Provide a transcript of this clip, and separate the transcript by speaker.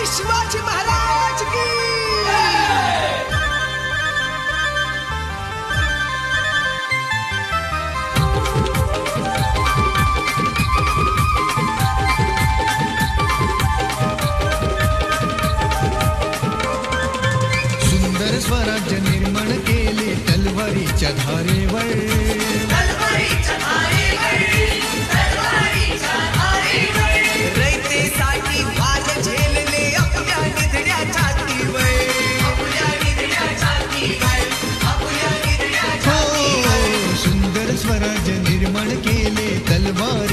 Speaker 1: छत्रपती शिवाजी महाराज की
Speaker 2: सुंदर स्वराज्य निर्माण केले तलवारीच्या धारेवर. மாறி